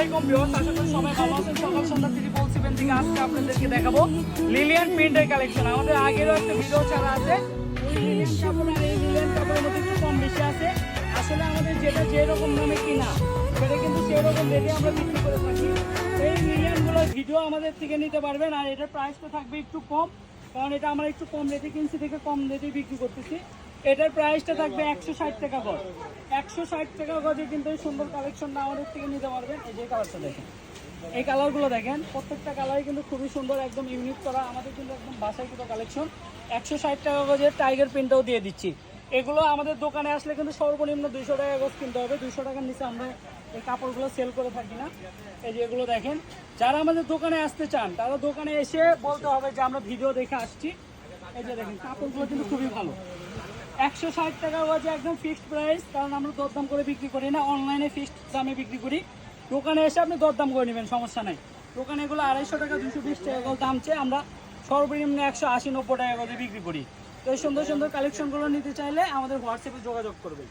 আলাইকুম প্রিন্টের কালেকশন আমাদের আগেরও একটা ভিডিও ছাড়া আছে। লিলিয়ান লিলিয়ান মধ্যে একটু কম বেশি আছে। আসলে আমাদের যেটা যেরকম দামে কিনা, সেটা কিন্তু সেরকম রেটে আমরা বিক্রি করে থাকি। এই লিলিয়ানগুলোর ভিডিও আমাদের থেকে নিতে পারবেন, আর এটার প্রাইসটা থাকবে একটু কম। কারণ এটা আমরা একটু কম রেটে কিনছি থেকে কম রেটে বিক্রি করতেছি। এটার প্রাইসটা থাকবে একশো ষাট টাকা গজ। একশো ষাট টাকা গজে কিন্তু এই সুন্দর কালেকশনটা আমাদের থেকে নিতে পারবেন এই যে কালারটা দেখেন, এই কালারগুলো দেখেন, প্রত্যেকটা কালারই কিন্তু খুবই সুন্দর, একদম ইউনিক করা, আমাদের কিন্তু একদম বাসায় বাসাইকৃত কালেকশন একশো ষাট টাকা গজের টাইগার প্রিন্টও দিয়ে দিচ্ছি। এগুলো আমাদের দোকানে আসলে কিন্তু সর্বনিম্ন দুইশো টাকা গজ কিনতে হবে। দুইশো টাকার নিচে আমরা এই কাপড়গুলো সেল করে থাকি না। এই যে এগুলো দেখেন, যারা আমাদের দোকানে আসতে চান, তারা দোকানে এসে বলতে হবে যে আমরা ভিডিও দেখে আসছি। এই যে দেখেন, কাপড়গুলো কিন্তু খুবই ভালো। একশো ষাট টাকা গজে একদম ফিক্সড প্রাইস কারণ আমরা দরদাম করে বিক্রি করি না অনলাইনে ফিক্সড দামে বিক্রি করি। দোকানে এসে আপনি দরদাম করে নেবেন, সমস্যা নাই। দোকানে এগুলো আড়াইশো টাকা দুশো বিশ টাকা করে দাম চেয়ে আমরা সর্বনিম্ন একশো আশি নব্বই টাকা করে বিক্রি করি। তো এই সুন্দর সুন্দর কালেকশনগুলো নিতে চাইলে আমাদের হোয়াটসঅ্যাপে যোগাযোগ করবেন।